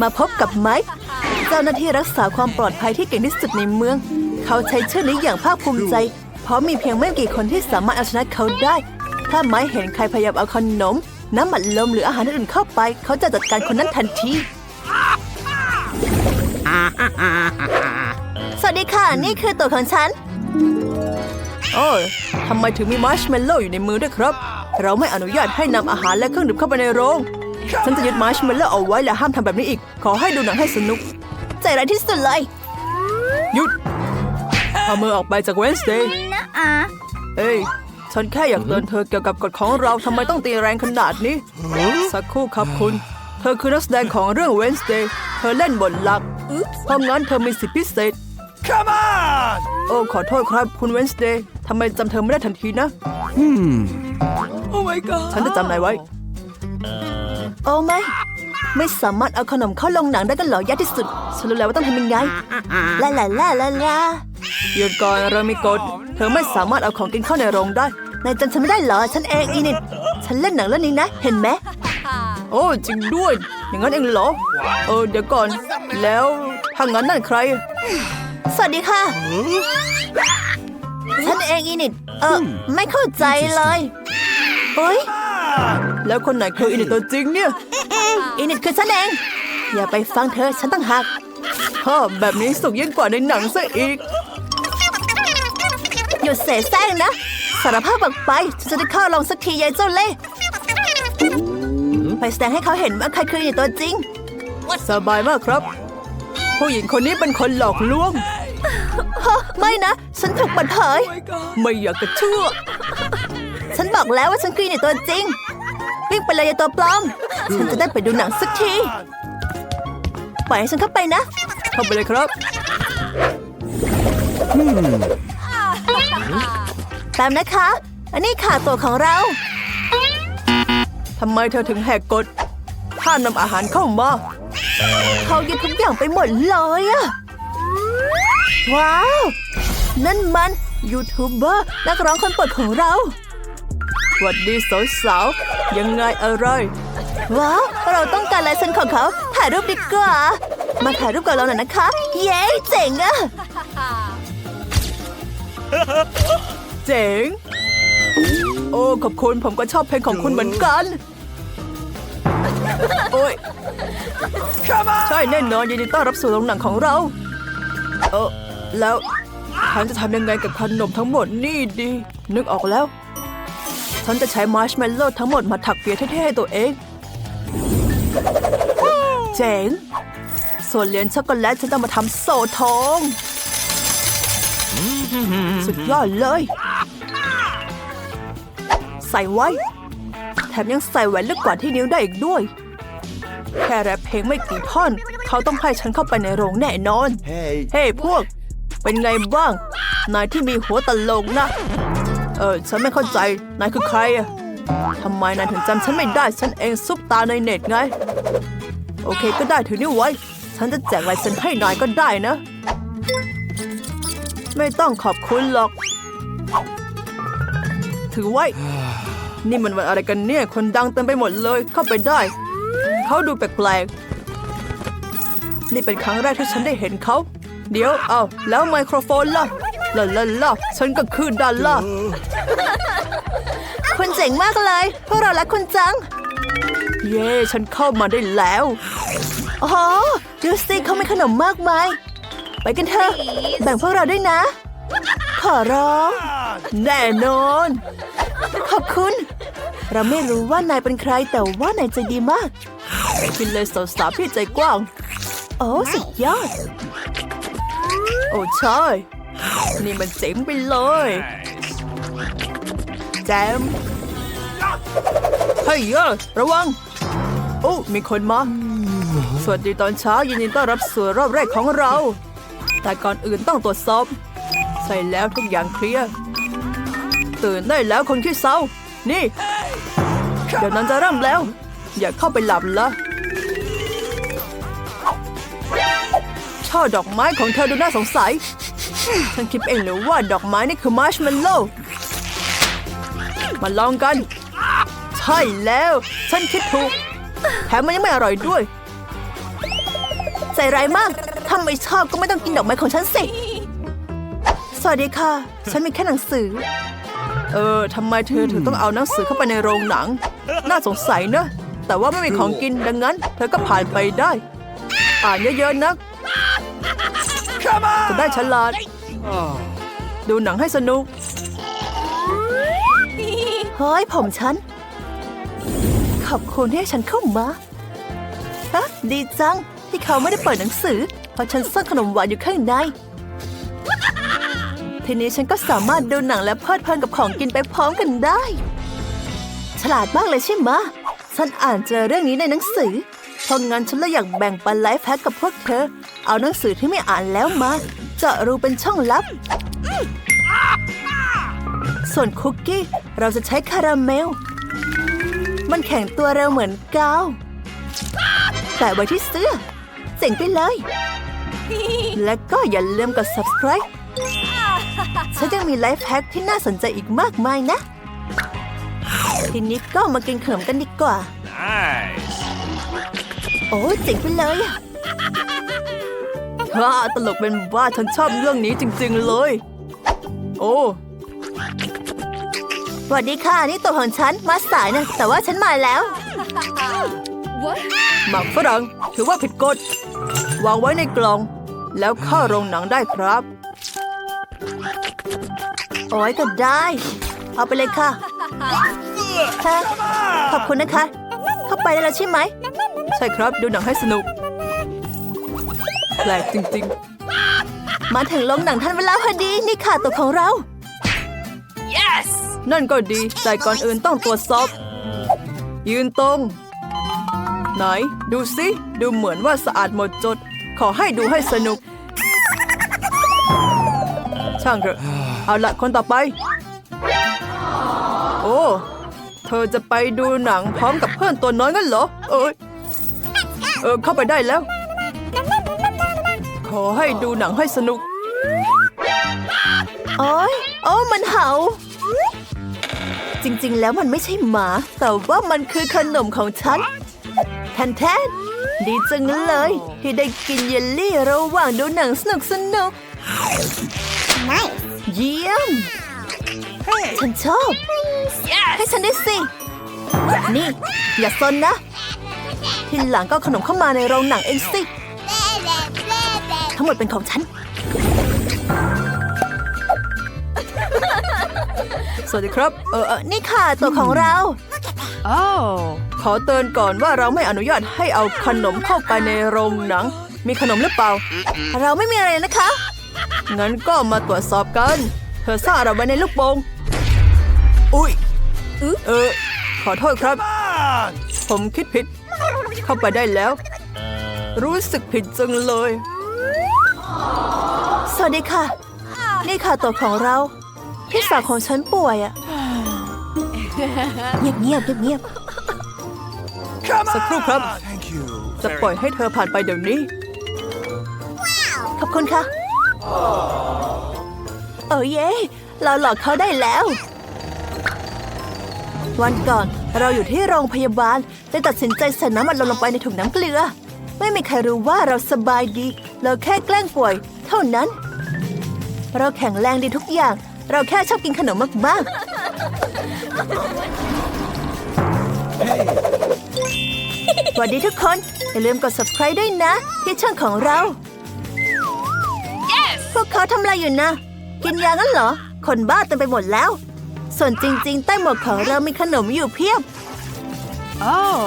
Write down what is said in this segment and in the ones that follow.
มาพบกับไมค์เจ้าหน้าที่รักษาความปลอดภัยที่เก่งที่สุดในเมือง เขาใช้ชื่อนี้อย่างภาคภูมิใจ เพราะมีเพียงไม่กี่คนที่สามารถเอาชนะเขาได้ ถ้าไมค์เห็นใครพยายามเอาขนม น้ำมันลมหรืออาหารอื่นเข้าไป เขาจะจัดการคนนั้นทันที สวัสดีค่ะ นี่คือตัวของฉัน โอ้ยทำไมถึงมีมาร์ชเมลโล่อยู่ในมือด้วยครับ เราไม่อนุญาตให้นำอาหารและเครื่องดื่มเข้าไปในโรง ฉันจะยึดมาร์ชเมลโล่เอาไว้และห้ามทำแบบนี้อีก ขอให้ดูหนังให้สนุก ใจร้ายที่สุดเลย หยุดเอามือออกไปจากเวนสเดย์นะอาเอ้ย ฉันแค่อยากเตือนเธอเกี่ยวกับกฎของเราทำไมต้องตีแรงขนาดนี้ สักครู่ครับคุณ เธอคือนักแสดงของเรื่อง Wednesday เธอเล่นบทหลักเพราะงั้นเธอมีสิทธิพิเศษ Come on! โอ้ขอโทษครับคุณ Wednesday ทำไมจำเธอไม่ได้ทันทีนะ Oh my god! ฉันจะจำนายไว้ โอ้ไม่ ไม่สามารถเอาขนมเข้าลงหนังได้กันเหรอยากที่สุด ฉันรู้แล้วว่าต้องทำยังไงลาลาลาลาลาหยุดก่อนเรามีกฎเธอไม่สามารถเอาของกินเข้าในโรงได้นายจำฉันไม่ได้เหรอ ฉันเองอีนิดฉันเล่นหนังเรื่องนี้นะ เห็นไหมโอ้จริงด้วย อย่างนั้นเองเหรอ เออเดี๋ยวก่อน แล้วถ้างั้นนั่นใคร สวัสดีค่ะฉันเองอีนิดเออไม่เข้าใจเลยเฮ้ย แล้วคนไหนคืออินิดตัวจริงเนี่ย อินิดคือฉันเอง อย่าไปฟังเธอฉันตั้งหักฮ่อแบบนี้สุกยิ่งกว่าในหนังซะอีก หยุดเสแสร้งนะ สารภาพออกไปฉันจะได้เข้าลองสักทียายเจ้าเล่ห์ไปแสดงให้เขาเห็นว่าใครคืออินิดตัวจริง สบายมากครับ ผู้หญิงคนนี้เป็นคนหลอกลวงไม่นะ ฉันถูกเปิดเผย ไม่อยากจะเชื่อ ฉันบอกแล้วว่าฉันคือในตัวจริง วิ่งไปเลยอย่าตัวปลอม ฉันจะได้ไปดูหนังสักทีปล่อยให้ฉันเข้าไปนะ เข้าไปเลยครับตามนะคะ อันนี้ค่ะตัวของเราทำไมเธอถึงแหกกฎห้ามนำอาหารเข้ามา เขายึดทุกอย่างไปหมดเลยอะว้าว นั่นมันยูทูบเบอร์นักร้องคนโปรดของเรา สวัสดีสาวๆยังไงอะไร ว้าวเราต้องการลายเซ็นของเขา ถ่ายรูปดีกว่า มาถ่ายรูปกับเราหน่อยนะคะ เย้เจ๋งอะเจ๋ง โอ้ขอบคุณผมก็ชอบเพลงของคุณเหมือนกัน โอ้ย Come on! ใช่แน่นอนยินดีต้อนรับสู่โรงหนังของเรา เออแล้วฉันจะทำยังไงกับขนมทั้งหมดนี่ดี นึกออกแล้ว ฉันจะใช้มาร์ชเมลโล่ทั้งหมดมาถักเปียเท่ๆให้ตัวเอง เจ๋ง ส่วนเหรียญช็อกโกแลตฉันต้องมาทำโซ่ทอง สุดยอดเลย ใส่ไว้ แถมยังใส่แหวนลูกกวาดที่นิ้วได้อีกด้วย แค่แรปเพลงไม่กี่ท่อน เขาต้องให้ฉันเข้าไปในโรงแน่นอน Hey! เฮ้พวก เป็นไงบ้าง นายที่มีหัวตลกนะ เออฉันไม่เข้าใจ นายคือใครอะทำไมนายถึงจำฉันไม่ได้ ฉันเองซุปตาในเน็ตไง โอเคก็ได้ถือนี่ไว้ ฉันจะแจกลายเซ็นให้นายก็ได้นะ ไม่ต้องขอบคุณหรอก ถือไว้ นี่มันวันอะไรกันเนี่ย คนดังเต็มไปหมดเลย เข้าไปได้ เขาดูแปลกๆ นี่เป็นครั้งแรกที่ฉันได้เห็นเขา เดี๋ยว เอาแล้วไมโครโฟนล่ะ ล่ะล่ะล่ะฉันก็คือดันล่ะคุณเจ๋งมากเลย พวกเรารักคุณจัง เย้ฉันเข้ามาได้แล้วอ๋อดูสิเขามีขนมมากมาย ไปกันเถอะแบ่งพวกเราด้วยนะ ขอร้อง แน่นอน ขอบคุณ เราไม่รู้ว่านายเป็นใครแต่ว่านายใจดีมากกินเลยสาวๆพี่ใจกว้าง โอ้สุดยอด โอ้ใช่ นี่มันเจ๋งไปเลยแจมเฮ้ยเยอะระวัง โอ้มีคนมา สวัสดีตอนเช้ายินดีต้อนรับสู่รอบแรกของเรา แต่ก่อนอื่นต้องตรวจสอบ ใส่แล้วทุกอย่างเคลียร์ ตื่นได้แล้วคนขี้เศร้า นี่ เดี๋ยวนั้นจะเริ่มแล้ว อย่าเข้าไปหลับละช่อดอกไม้ของเธอดูน่าสงสัย ฉันคิดเองเลยว่าดอกไม้นี่คือมาร์ชเมลโล่มาลองกัน ใช่แล้ว ฉันคิดถูก แถมมันยังไม่อร่อยด้วยใจร้ายมาก ถ้าไม่ชอบก็ไม่ต้องกินดอกไม้ของฉันสิ สวัสดีค่ะ ฉันมีแค่หนังสือ เออทำไมเธอถึงต้องเอาหนังสือเข้าไปในโรงหนัง น่าสงสัยเนอะ แต่ว่าไม่มีของกินดังนั้น เธอก็ผ่านไปได้ อ่านเยอะๆนะ Come จะ on! ได้ฉลาด Oh. ดูหนังให้สนุก เฮ้ย ผมฉัน ขอบคุณที่ให้ฉันเข้ามาฮะดีจัง ที่เขาไม่ได้เปิดหนังสือ เพราะฉันซ่อนขนมหวานอยู่ข้างใน ทีนี้ฉันก็สามารถดูหนังและเพลิดเพลินกับของกินไปพร้อมกันได้ ฉลาดมากเลยใช่ไหมฉันอ่านเจอเรื่องนี้ในหนังสือเพราะงั้นฉันเลยอยากแบ่งปันไลฟ์แพ็กกับพวกเธอ เอาหนังสือที่ไม่อ่านแล้วมา เจาะรูเป็นช่องลับ ส่วนคุกกี้เราจะใช้คาราเมล มันแข็งตัวเร็วเหมือนกาว แต่ไว้ที่เสื้อเจ๋งไปเลย และก็อย่าลืมกด subscribe ฉันยังมีไลฟ์แพ็กที่น่าสนใจอีกมากมายนะ ทีนี้ก็มากินขนมกันดีกว่า Nice. โอ้เจ๋งไปเลยอะ ฮ่าตลกเป็นว่าฉันชอบเรื่องนี้จริง ๆเลย โอ้สวัสดีค่ะ นี่ตัวของฉัน มาสายนะ แต่ว่าฉันมาแล้ว หมักฝรั่งถือว่าผิดกฎ วางไว้ในกล่อง แล้วเข้าโรงหนังได้ครับ โอ้ยก็ได้ เอาไปเลยค่ะค่ะ ขอบคุณนะคะ เข้าไปได้แล้วใช่ไหม ใช่ครับ ดูหนังให้สนุกแปลกจริงๆ มาถึงโรงหนังทันเวลาพอดีนี่ค่ะตัวของเรา Yes! นั่นก็ดี แต่ก่อนอื่นต้องตรวจสอบ ยืนตรง ไหน ดูสิดูเหมือนว่าสะอาดหมดจด ขอให้ดูให้สนุก ช่างเถอะ เอาละคนต่อไป โอ้เธอจะไปดูหนังพร้อมกับเพื่อนตัวน้อยงั้นเหรอ เอ้ยเออเข้าไปได้แล้ว ขอให้ดูหนังให้สนุก โอ้ยโอ้มันเห่า จริงๆ แล้วมันไม่ใช่หมา แต่ว่ามันคือขนมของฉัน แทนแทนดีจังเลย ที่ได้กินเยลลี่ระหว่างดูหนังสนุกสนุก เยี่ยม ฉันชอบ ให้ Yes! ฉันได้สิ นี่ อย่าซนนะ ทีหลังก็เอาขนมเข้ามาในโรงหนังเองสิ ทั้งหมดเป็นของฉัน สวัสดีครับ เออเออนี่ค่ะตัวของเรา Oh. ขอเตือนก่อนว่าเราไม่อนุญาตให้เอาขนมเข้าไปในโรงหนัง มีขนมหรือเปล่า เราไม่มีอะไรนะคะ งั้นก็มาตรวจสอบกัน เธอซ่อนอะไรไว้ในลูกโป่งอุ้ยเออ ขอโทษครับ Come on! ผมคิดผิด เข้าไปได้แล้ว รู้สึกผิดจังเลย สวัสดีค่ะ นี่ค่ะตัวของเรา พี่สาวของฉันป่วยอะเงียบเงียบๆเงียบ Come on! สักครู่ครับ Thank you. ๆจะปล่อยให้เธอผ่านไปเดี๋ยวนี้ ขอบคุณค่ะเออเย้เราหลอกเขาได้แล้ว วันก่อนเราอยู่ที่โรงพยาบาลเลยตัดสินใจใส่น้ำมันลงไปในถุงน้ำเกลือ ไม่มีใครรู้ว่าเราสบายดี เราแค่แกล้งป่วย เท่านั้น เราแข็งแรงดีทุกอย่าง เราแค่ชอบกินขนมมากๆสวัสดีทุกคน อย่าลืมกด subscribe ด้วยนะ ที่ช่องของเรา Yes! พวกเขาทำอะไรอยู่นะ กินยางั้นเหรอ คนบ้าเต็มไปหมดแล้ว ส่วนจริง ๆ ใต้หมวกของเรามีขนมอยู่เพียบ Oh.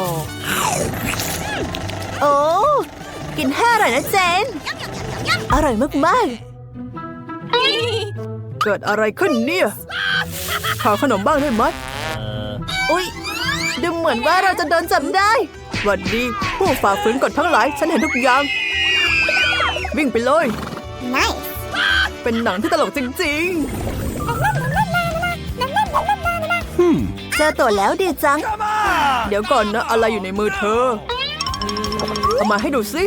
โอ้ กินให้อร่อยนะเจน อร่อยมากๆ เกิดอะไรขึ้นเนี่ยขอขนมบ้างได้ไหมอุ๊ย ดูเหมือนว่าเราจะโดนจับได้หวัดดีผู้ฝ่าฝืนกฎทั้งหลาย ฉันเห็นทุกอย่าง วิ่งไปเลย เป็นหนังที่ตลกจริงๆเจอตัวแล้วดีจัง Come on! เดี๋ยวก่อนนะ อะไรอยู่ในมือเธอ เอามาให้ดูสิ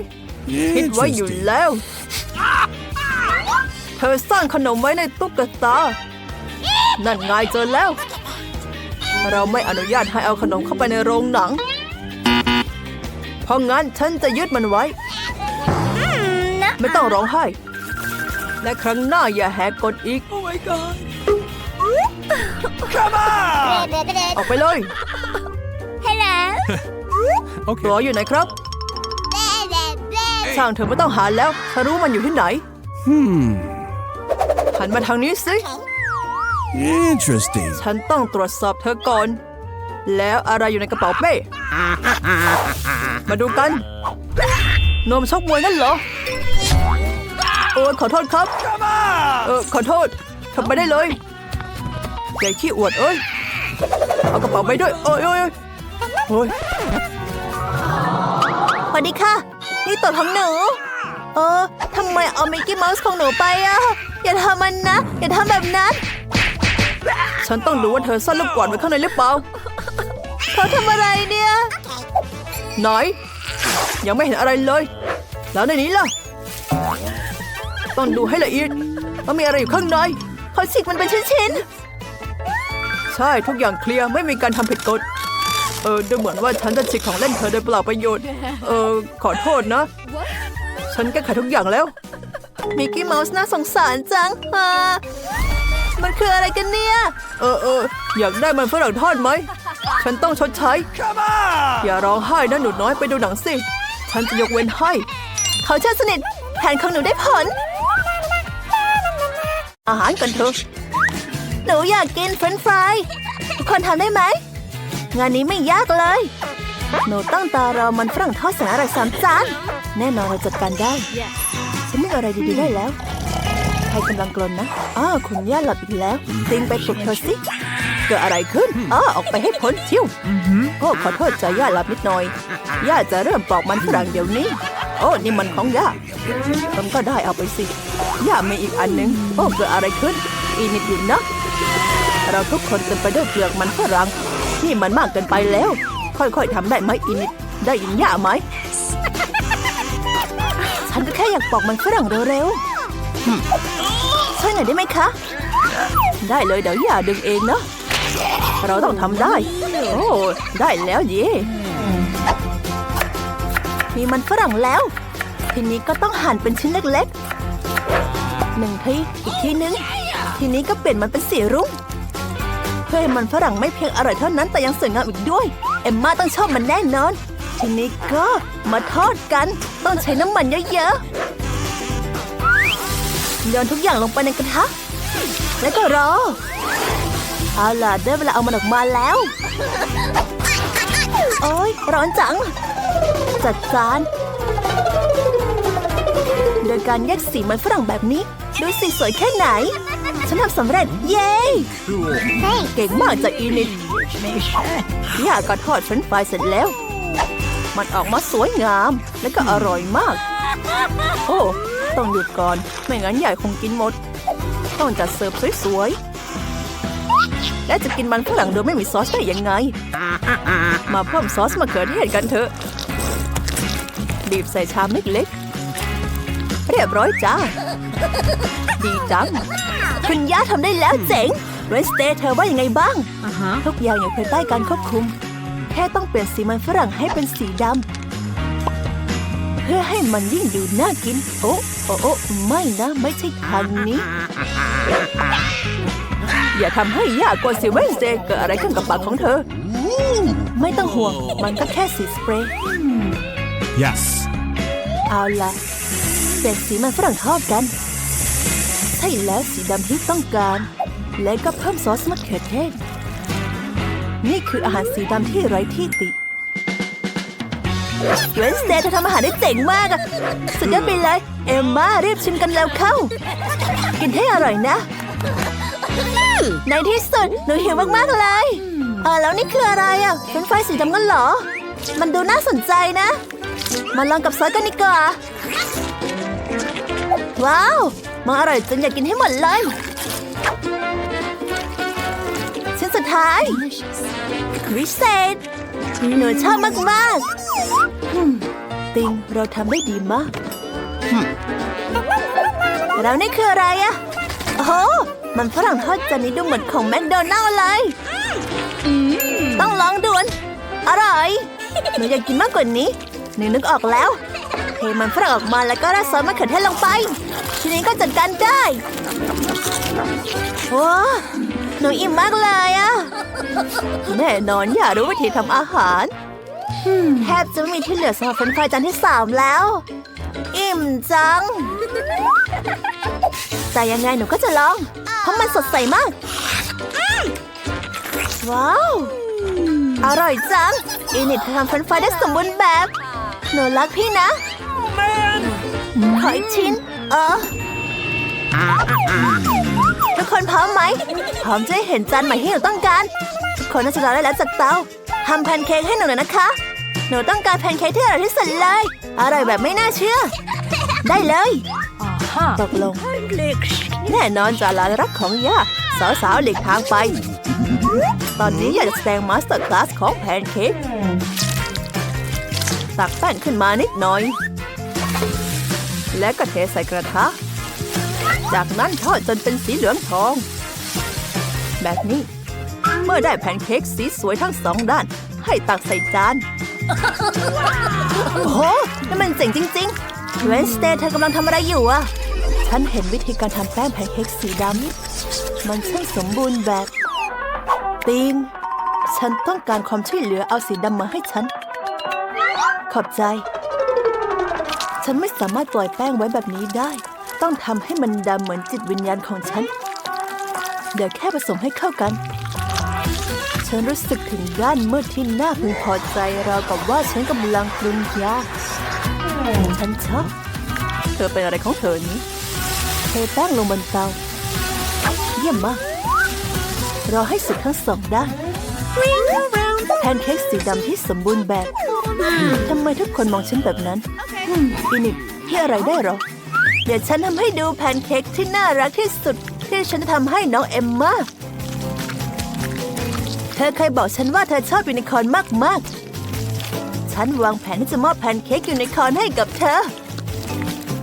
คิดไว้อยู่แล้ว เธอซ่อนขนมไว้ในตุ๊กตา นั่นไงเจอแล้ว เราไม่อนุญาตให้เอาขนมเข้าไปในโรงหนัง เพราะงั้นฉันจะยึดมันไว้ ไม่ต้องร้องไห้ และครั้งหน้าอย่าแหกกฎอีก โอ้ my god Come on! ออกไปเลย Okay. รออยู่ไหนครับ ช่างเธอไม่ต้องหาแล้วฉันรู้มันอยู่ที่ไหน Hmm. หันมาทางนี้สิ Interesting. ฉันต้องตรวจสอบเธอก่อน แล้วอะไรอยู่ในกระเป๋าเป้ มาดูกัน นมชกมวยนั่นเหรอ โอ้ยขอโทษครับ Come on! เออขอโทษทำไปได้เลยใหญ่ขี้อวดเอ้ย เอากระเป๋าไปด้วย โอ้ยโอ้ยโอ้ยสวัสดีค่ะ นี่ตัวของหนู เออทำไมเอามิกกี้เมาส์ของหนูไปอะ อย่าทำมันนะ อย่าทำแบบนั้น ฉันต้องดูว่าเธอซ่อนลูกกวาดไว้ข้างในหรือเปล่าเขาทำอะไรเนี่ยไหนยังไม่เห็นอะไรเลย แล้วในนี้ล่ะ ต้องดูให้ละเอียดว่ามีอะไรอยู่ข้างในเขาฉีกมันเป็นชิ้นๆ ใช่ทุกอย่างเคลียร์ไม่มีการทำผิดกฎ เออดูเหมือนว่าฉันจะฉีกของเล่นเธอโดยเปล่าประโยชน์ เออขอโทษนะ ฉันแก้ไขทุกอย่างแล้ว มิกกี้เมาส์น่าสงสารจังอ่ามันคืออะไรกันเนี่ย เออเอออยากได้มันฝรั่งทอดไหม ฉันต้องชดใช้ Come on! อย่าร้องไห้นะหนูน้อยไปดูหนังสิ ฉันจะยกเว้นให้ เขาเชื่อสนิทแผนของหนูได้ผล อาหารกันเถอะ หนูอยากกินเฟรนช์ฟรายทุกคนทำได้ไหม งานนี้ไม่ยากเลย หนูตั้งตารอมันฝรั่งทอดแสนอร่อยสามจานแน่นอนเราจัดการได้ ฉันนึกอะไรดีๆได้แล้ว ใครกำลังกลนนะอ้าคุณย่าหลับอีกแล้วติงไปปลุกเธอสิ เกิดอะไรขึ้นอ้าออกไปให้พ้นชิวโอ้ขอโทษจะย่าหลับนิดหน่อย ย่าจะเริ่มปอกมันฝรั่งเดี๋ยวนี้ โอ้นี่มันของย่ามันก็ได้เอาไปสิ ย่ามีอีกอันหนึง โอ้เกิดอะไรขึ้น อีนิดอยู่นะ เราทุกคนเต็มไปด้วยเปลือกมันฝรั่ง นี่มันมากเกินไปแล้ว ค่อยๆทำได้ไหมอีนิดได้ยินย่าไหม ฉันก็แค่อยากปอกมันฝรั่งเร็วๆช่วยหน่อยได้ไหมคะ ได้เลยเดี๋ยวอย่าดึงเองเนาะเราต้องทำได้ โอ้ ได้แล้วเย่มีมันฝรั่งแล้ว ทีนี้ก็ต้องหั่นเป็นชิ้นเล็กๆหนึ่งทีอีกทีนึง ทีนี้ก็เปลี่ยนมันเป็นสีรุ้ง เพื่อให้มันฝรั่งไม่เพียงอร่อยเท่านั้นแต่ยังสวยงามอีกด้วย เอมมาต้องชอบมันแน่นอน ทีนี้ก็มาทอดกัน ต้องใช้น้ำมันเยอะๆโยนทุกอย่างลงไปในกระทะ แล้วก็รอ เอาล่ะได้เวลาเอามันออกมาแล้ว โอ๊ยร้อนจัง จัดจานโดยการแยกสีมันฝรั่งแบบนี้ ดูสีสวยแค่ไหน ฉันทำสำเร็จ เย้ เก่งมากจากอีนิดย่าก็ทอดเฟรนช์ฟรายเสร็จแล้ว มันออกมาสวยงามและก็อร่อยมาก โอ้ ต้องหยุดก่อน ไม่งั้นใหญ่คงกินหมด ต้องจัดเสิร์ฟสวยๆ และจะกินมันฝรั่งโดยไม่มีซอสได้ยังไง มาเพิ่มซอสมะเขือเทศกันเถอะบีบใส่ชามเล็กๆเรียบร้อยจ้า ดีจัง คุณย่าทำได้แล้วเจ๋งเวนสเตย์เธอว่ายังไงบ้าง Uh huh. ทุกอย่างอยู่ภายใต้การควบคุม แค่ต้องเปลี่ยนสีมันฝรั่งให้เป็นสีดำ เพื่อให้มันยิ่งดูน่ากิน โอ้โอ้โอ้ไม่นะไม่ใช่ทางนี้ อย่าทำให้ยากกว่าสิเวนสเตย์เกิดอะไรขึ้นกับปากของเธอ ไม่ต้องห่วง มันก็แค่สีสเปรย์ Yes. เอาละเปลี่ยนสีมันฝรั่งทอดกันใช่แล้วสีดำที่ต้องการ และก็เพิ่มซอสมะเขือเทศ นี่คืออาหารสีดำที่ไร้ที่ติเวนสเตย์เธอทำอาหารได้เจ๋งมากอะสุดยอดไปเลย เอมมารีบชิมกันแล้วเข้า กินให้อร่อยนะ ในที่สุด หนูหิวมากๆเลยเออแล้วนี่คืออะไรอะเป็นไฟสีดำกันเหรอ มันดูน่าสนใจนะ มาลองกับซอสกันดีกว่า ว้าว มันอร่อยจนอยากกินให้หมดเลยชิ้นสุดท้ายวิเศษหนูชอบมากๆติงเราทำได้ดีมากอืมแล้วนี่คืออะไรอะโอ้โหมันฝรั่งทอดจานนี้ดูเหมือนของแมคโดนัลล์เลยต้องลองด่วน อร่อยหนูอยากกินมากกว่านี้หนูนึกออกแล้วเทมันฝรั่งออกมาแล้วก็ราดซอสมะเขือเทศลงไป ทีนี้ก็จัดการได้ว้าหนูอิ่มมากเลยอะแน่นอนอยากรู้วิธีทำอาหารแทบจะไม่มีที่เหลือสำหรับเฟรนช์ฟรายจานที่สามแล้ว อิ่มจัง แต่ยังไงหนูก็จะลอง เพราะมันสดใสมาก ว้าว อร่อยจัง อินิดทำเฟรนช์ฟรายได้สมบูรณ์แบบ หนูรักพี่นะ ขออีกชิ้น เออทุกคนพร้อมไหม พร้อมจะให้เห็นจานใหม่ที่หนูต้องการทุกคนน่าจะรอได้แล้วจากเตาทำแพนเค้กให้หนูหน่อยนะคะ หนูต้องการแพนเค้กที่อร่อยที่สุดเลย อร่อยแบบไม่น่าเชื่อ ได้เลย Aha. ตกลง แน่นอนจาลารักของย่าสาวๆหลีกทางไป ตอนนี้อยากจะแสดงมาสเตอร์คลาสของแพนเค้กตักแป้งขึ้นมานิดหน่อย และก็เทใส่กระทะ จากนั้นทอดจนเป็นสีเหลืองทอง แบบนี้ เมื่อได้แพนเค้กสีสวยทั้งสองด้าน ให้ตักใส่จาน โอ้โหนี่มันเจ๋งจริงๆเวนสเตย์เธอกำลังทำอะไรอยู่อะฉันเห็นวิธีการทำแป้งแพนเค้กสีดำมันช่างสมบูรณ์แบบติงฉันต้องการความช่วยเหลือเอาสีดำมาให้ฉัน ขอบใจ ฉันไม่สามารถปล่อยแป้งไว้แบบนี้ได้ ต้องทำให้มันดำเหมือนจิตวิญญาณของฉัน เดี๋ยวแค่ผสมให้เข้ากัน ฉันรู้สึกถึงด้านมืดที่น่าพึงพอใจราวกับว่าฉันกำลังปรุงยาฉันชอบเธอเป็นอะไรของเธอนี้เทแป้งลงบนเตา เยี่ยมมาก รอให้สุกทั้งสองด้านแพนเค้กสีดำที่สมบูรณ์แบบ ทำไมทุกคนมองฉันแบบนั้น อืมอินิกที่อะไรได้หรอ เดี๋ยวฉันทำให้ดูแพนเค้กที่น่ารักที่สุด ที่ฉันจะทำให้น้องเอมมาเธอเคยบอกฉันว่าเธอชอบยูนิคอร์นมากๆ ฉันวางแผนที่จะมอบแพนเค้กยูนิคอร์นให้กับเธอ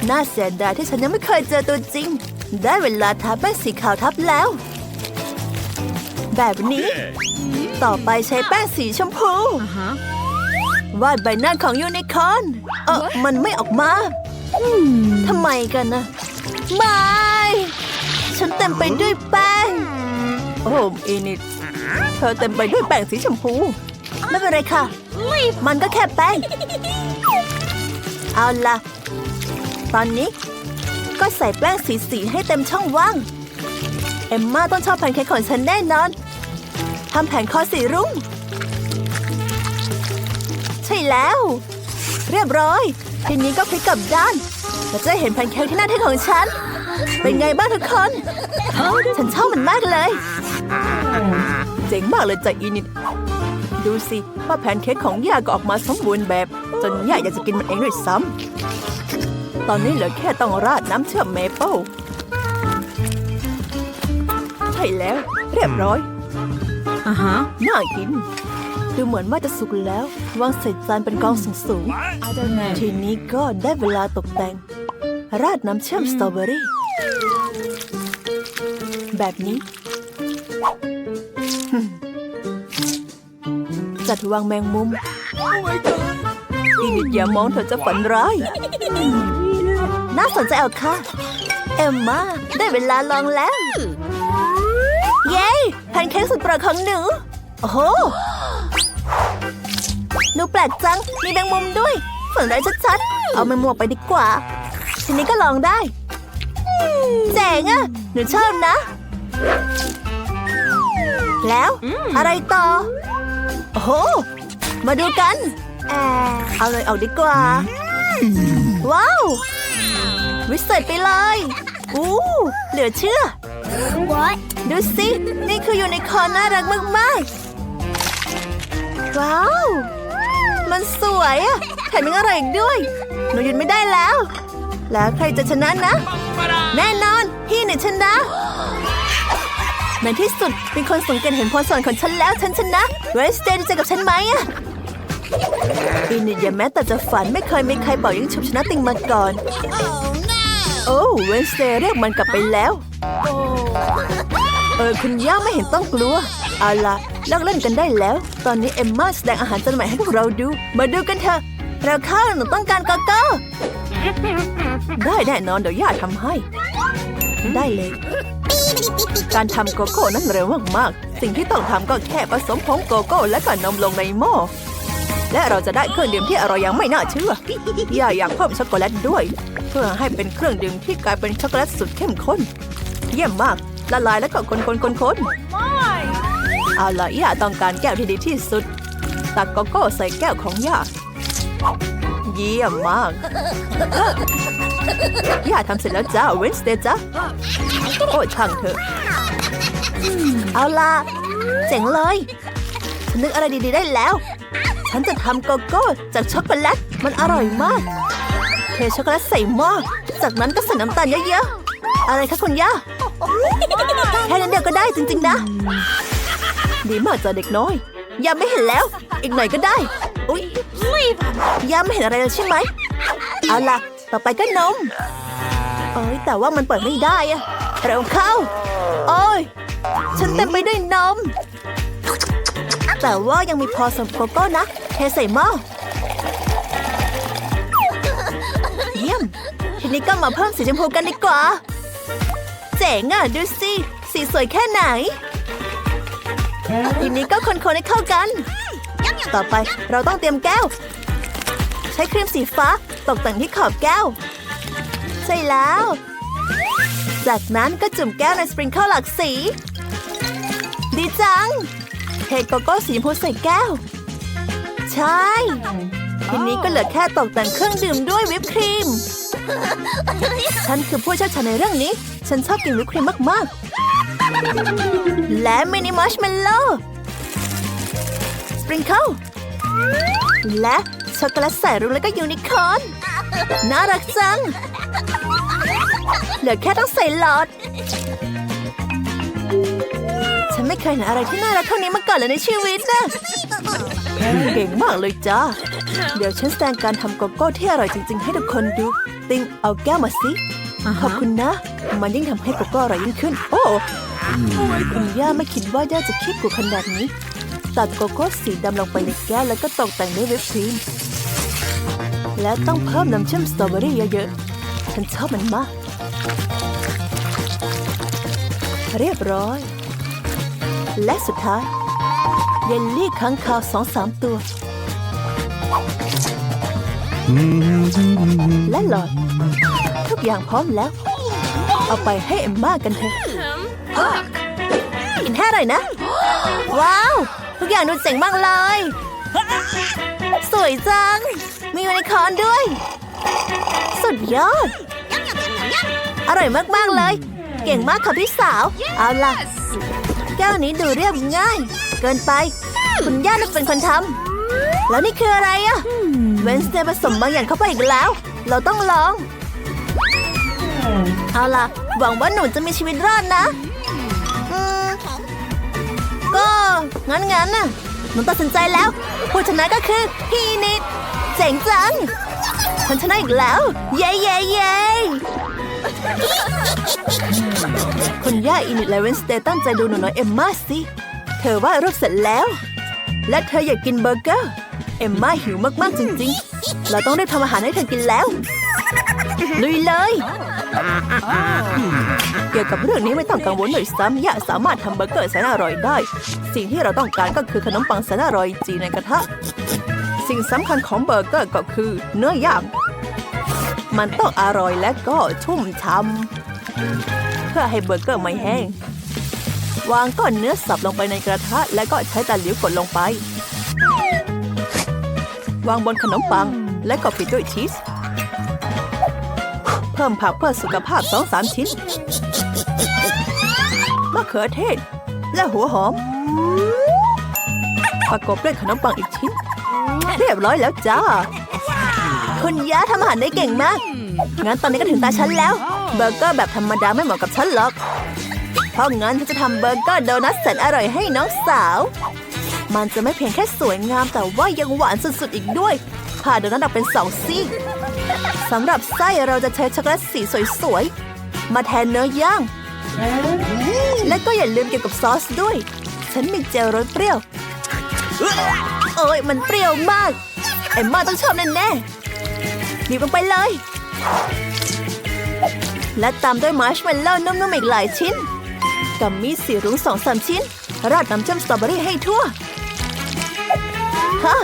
น่าเสียดายที่ฉันยังไม่เคยเจอตัวจริง ได้เวลาทาแป้งสีขาวทับแล้ว แบบนี้ ต่อไปใช้แป้งสีชมพู Uh-huh. วาดใบหน้าของยูนิคอร์นเออมันไม่ออกมาทำไมกันนะไม่ ฉันเต็มไปด้วยแป้ง โอ้อินิดเธอเต็มไปด้วยแป้งสีชมพู ไม่เป็นไรค่ะ มันก็แค่แป้ง เอาล่ะ ตอนนี้ ก็ใส่แป้งสีสีๆให้เต็มช่องว่าง เอมมาต้องชอบแพนเค้กของฉันแน่นอนทำแผงคอสีรุ้งใช่ แล้ว เรียบร้อยทีนี้ก็พลิกกลับด้านเราจะได้เห็นแพนเค้กที่น่าทึ่งของฉัน เป็นไงบ้างทุกคน ฉันชอบมันมากเลย เจ๋งมากเลยจ้ะอีนิด ดูสิว่าแพนเค้กของย่าก็ออกมาสมบูรณ์แบบ จนย่าอยากจะกินมันเองด้วยซ้ำตอนนี้เหลือแค่ต้องราดน้ำเชื่อมเมเปิลใช่แล้ว เรียบร้อย Uh huh. น่ากิน ดูเหมือนว่าจะสุกแล้ว วางใส่จานเป็นกองสูง I don't know. ๆทีนี้ก็ได้เวลาตกแต่ง ราดน้ำเชื่อมสตรอเบอรี่ แบบนี้ จัดวางแมงมุมอีนิดอย่ามองเธอจะฝันร้าย น่าสนใจเอาค่ะ เอมมาได้เวลาลองแล้ว เย้แพนเค้กสุดโปรดของหนู โอ้โห หนูแปลกจัง มีแมงมุมด้วยฝันร้ายชัดๆ เอาแมงมุมออกไปดีกว่า ทีนี้ก็ลองได้เจ๋งอะหนูชอบนะ แล้วอะไรต่อ โอ้โห มาดูกัน เอาเลยเอาดีกว่า ว้าว วิเศษไปเลยอู้เหลือเชื่อ What? ดูสิ นี่คือยูนิคอร์นน่ารักมาก ๆ ว้าว มันสวยอะแถมยังอร่อยอีกด้วย หนูหยุดไม่ได้แล้ว แล้วใครจะชนะนะ แน่นอนพี่เนี่ยชนะ ในที่สุดมีคนสังเกตเห็นพรสวรรค์ของฉันแล้วฉันชนะเวสเตย์จะกับฉันไหมอะอีนิดอย่าแม้แต่จะฝันไม่เคยมีใครเป่ายิงฉุบชนะติงมาก่อน โอ้เวนสเตย์เรียกมันกลับไปแล้ว เออคุณย่าไม่เห็นต้องกลัวเอาล่ะเลิกเล่นกันได้แล้ว ตอนนี้เอมมาแสดงอาหารจานใหม่ให้พวกเราดู มาดูกันเถอะเราข้าหนูต้องการโกโก้ได้แน่นอนเดี๋ยวย่าทำให้ ได้เลย การทำโกโก้นั้นเร็วมากๆ สิ่งที่ต้องทำก็แค่ผสมผงโกโก้และก็นมลงในหม้อและเราจะได้เครื่องดื่มที่อร่อยอย่างไม่น่าเชื่อย่าอยากเพิ่มช็อกโกแลตด้วย เพื่อให้เป็นเครื่องดื่มที่กลายเป็นช็อกโกแลตสุดเข้มข้น เยี่ยมมาก ละลายแล้วก็คนคนคนคนเอาล่ะย่าต้องการแก้วที่ดีที่สุด ตักโกโก้ใส่แก้วของย่า เยี่ยมมาก ย่าทำเสร็จแล้วจ้าเวนสเตย์จ้าโอ้ช่างเถอะ เอาล่ะ เจ๋งเลย ฉันนึกอะไรดีๆได้แล้ว ฉันจะทำโกโก้จากช็อกโกแลต มันอร่อยมาก เทช็อกโกแลตใส่หม้อ จากนั้นก็ใส่น้ำตาลเยอะๆ อะไรคะคุณย่า แค่นั้นเดียวก็ได้จริงๆนะ ดีมากจ้ะเด็กน้อยย่าไม่เห็นแล้ว อีกหน่อยก็ได้ อุ๊ยย่าไม่เห็นอะไรเลยใช่ไหม เอาล่ะ ต่อไปก็นม เอ้ยแต่ว่ามันเปิดไม่ได้อะเร็วเข้า โอ้ย ฉันเต็มไปด้วยนม แต่ว่ายังมีพอสำหรับโกโก้นะเทใส่หม้อเยี่ยมทีนี้ก็มาเพิ่มสีชมพูกันดีกว่า เจ๋งอะ ดูสิ สีสวยแค่ไหน ทีนี้ก็คนๆให้เข้ากัน ต่อไปเราต้องเตรียมแก้ว ใช้ครีมสีฟ้าตกแต่งที่ขอบแก้ว ใช่แล้ว จากนั้นก็จุ่มแก้วในสปริงเกิลหลากสี ดีจังเทโกโก้สีชมพูใส่แก้ว ใช่ ทีนี้ก็เหลือแค่ตกแต่งเครื่องดื่มด้วยวิปครีม ฉันคือผู้เชี่ยวชาญในเรื่องนี้ ฉันชอบกินวิปครีมมากๆ และมินิมัชเมลโล่สปริงเกิลและช็อกโกแลตใส่รุ้งแล้วก็ยูนิคอร์นน่ารักจัง เหลือแค่ต้องใส่หลอด ฉันไม่เคยเห็นอะไรที่น่ารักเท่านี้มาก่อนเลยในชีวิตนะเก่งมากเลยจ้า เดี๋ยวฉันแสดงการทำโกโก้ที่อร่อยจริง ๆ ให้ทุกคนดู ติงเอาแก้วมาสิอ่าขอบฮะคุณนะ มันยิ่งทำให้โกโก้อร่อยยิ่งขึ้น โอ้คุณย่าไม่คิดว่าย่าจะคิดกูขนาดนี้ ตัดโกโก้สีดำลงไปในแก้วแล้วก็ตกแต่งด้วยวิปครีม และต้องเพิ่มน้ำเชื่อมสตรอเบอรี่เยอะๆ ฉันชอบมันมาก เรียบร้อย และสุดท้าย เยลลี่ค้างคาวสองสามตัว และหลอด ทุกอย่างพร้อมแล้ว เอาไปให้เอ็มม่ากันเถอะกินแค่หน่อยนะ ว้าว ทุกอย่างดูเจ๋งมากเลย สวยจัง มียูนิคอนด้วย สุดยอด อร่อยมาก ๆ เลย เก่งมากค่ะพี่สาว เอาล่ะ แก้วนี้ดูเรียบง่าย เกินไป คุณย่าน่าเป็นคนทำ แล้วนี่คืออะไรอะเวนสเตย์ผสมบางอย่างเข้าไปอีกแล้ว เราต้องลอง เอาล่ะ หวังว่าหนูจะมีชีวิตรอดนะก็งั้นงั้นน่ะหนูตัดสินใจแล้ว ผู้ชนะก็คือพี่นิดเจ๋งจังฉันชนะอีกแล้ว เย้เย้เย้คุณย่าอินิดและเวนสเตย์ตั้งใจดูหนูน้อยเอ็มมาสิ เธอว่าดรูปเสร็จแล้ว และเธออยากกินเบอร์เกอร์ เอ็มมาหิวมากๆจริงๆ เราต้องได้ทำอาหารให้เธอกินแล้ว ลุยเลย เกี่ยวกับเรื่องนี้ไม่ต้องกังวลหน่อยซ้ำย่าสามารถทำเบอร์เกอร์แสนอร่อยได้ สิ่งที่เราต้องการก็คือขนมปังแสนอร่อยจีในกระทะ สิ่งสำคัญของเบอร์เกอร์ก็คือเนื้อย่าง มันต้องอร่อยและก็ชุ่มช่ำเพื่อให้เบอร์เกอร์ไม่แห้ง วางก้อนเนื้อสับลงไปในกระทะ แล้วก็ใช้ตะหลิวกดลงไป วางบนขนมปัง และก็ปิดด้วยชีส เพิ่มผักเพื่อสุขภาพสองสามชิ้นมะเขือเทศ และหัวหอม ประกบด้วยขนมปังอีกชิ้น เรียบร้อยแล้วจ้า คุณย่าทำอาหารได้เก่งมาก งั้นตอนนี้ก็ถึงตาฉันแล้ว เบอร์เกอร์แบบธรรมดาไม่เหมาะกับฉันหรอก เพราะงั้นฉันจะทำเบอร์เกอร์โดนัทแสนอร่อยให้น้องสาว มันจะไม่เพียงแค่สวยงามแต่ว่ายังหวานสุดๆอีกด้วยผ่าโดนัทออกเป็นสองซีกสำหรับไส้เราจะใช้ช็อกโกแลตสีสวยๆ มาแทนเนื้อย่าง และก็อย่าลืมเกี่ยวกับซอสด้วย ฉันมีเจลรสเปรี้ยว โอ้ยมันเปรี้ยวมาก เอ็มมาต้องชอบแน่ๆบีบลงไปเลย และตามด้วยมาร์ชเมลโล่นุ่มๆอีกหลายชิ้น กัมมี่สีรุ้งสองสามชิ้น ราดน้ำจิ้มสตรอเบอรี่ให้ทั่ว ฮะ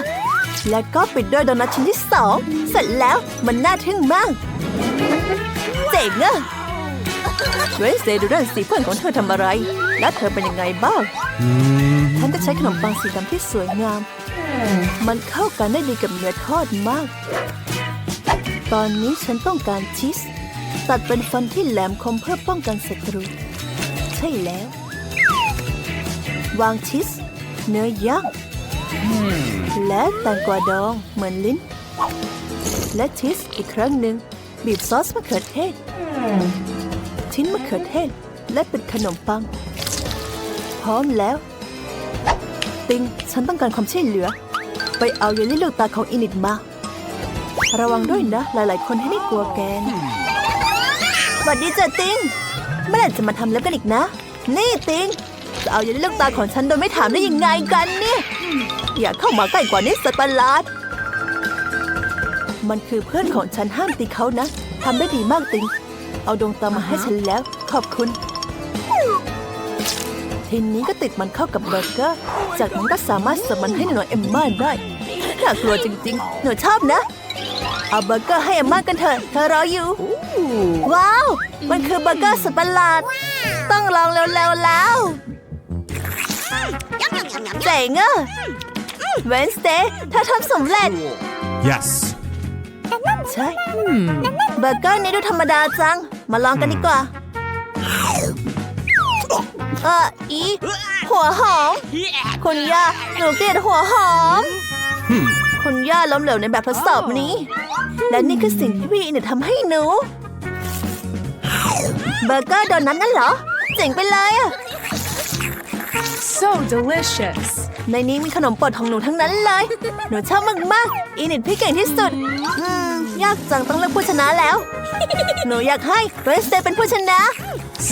และก็ปิดด้วยโดนัทชิ้นที่สองเสร็จแล้วมันน่าทึ่งมาก เจ๋งอะเวนเซดูด้านสีเพื่อนของเธอทำอะไร และเธอเป็นยังไงบ้างฉันจะใช้ขนมปังสีดำที่สวยงาม มันเข้ากันได้ดีกับเนื้อทอดมาก ตอนนี้ฉันต้องการชีสตัดเป็นฟันที่แหลมคมเพื่อป้องกันศัตรู ใช่แล้ว วางชีสเนื้อย่าง และแตงกวาดองเหมือนลิ้น และชีสอีกครั้งหนึ่ง บีบซอสมะเขือเทศ ชิ้นมะเขือเทศ และเปิดขนมปัง พร้อมแล้ว ติง ฉันต้องการความช่วยเหลือ ไปเอาเยลลี่ลูกตาของอินิดมา ระวังด้วยนะ หลายๆ คนให้ไม่กลัวแกนสวัสดีจ้ะติงเมื่อไหร่จะมาทำเล็บกันอีกนะ นี่ติงจะเอาเยลลี่ลูกตาของฉันโดยไม่ถามได้ยังไงกันเนี่ย อย่าเข้ามาใกล้กว่านี้สัตว์ประหลาด มันคือเพื่อนของฉันห้ามตีเขานะทำได้ดีมากติง เอาดวงตามาให้ฉันแล้ว ขอบคุณ ทีนี้ก็ติดมันเข้ากับเบอร์เกอร์ จากนั้นก็สามารถเสิร์ฟมันให้หนูเอมม่าได้น่ากลัวจริงๆ หนูชอบนะ เอาเบอร์เกอร์ให้เอมม่ากันเถอะ เธอรออยู่ ว้าว มันคือเบอร์เกอร์สุดประหลาด ต้องลองเร็วๆแล้ว เจ๋งอะเวนสเตย์เธอทำสำเร็จ Yes. ใช่เบอร์เกอร์นี้ดูธรรมดาจัง มาลองกันดีกว่า เอออี หัวหอม คุณย่า หนูเกลียดหัวหอม Hmm. คุณย่าล้มเหลวในแบบทดสอบนี้ และนี่คือสิ่งที่พี่เนี่ยทำให้หนู เบอร์เกอร์โดนัทนั่นเหรอ เจ๋งไปเลยอะ So delicious. ในนี้มีขนมโปรดของหนูทั้งนั้นเลย หนูชอบมากๆอีนิดพี่เก่งที่สุด อืม ยากจังต้องเลือกผู้ชนะแล้ว หนูอยากให้เวนสเดย์เป็นผู้ชนะ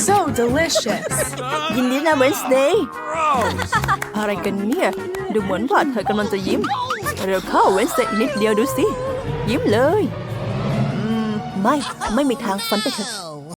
So delicious. ยินดีนะเวนสเดย์อะไรกันเนี่ย ดูเหมือนว่าเธอกำลังจะยิ้ม เร็วเข้าเวนสเดย์อีกนิดเดียวดูสิ ยิ้มเลย อืม ไม่ ไม่มีทางฝันไปเถอะ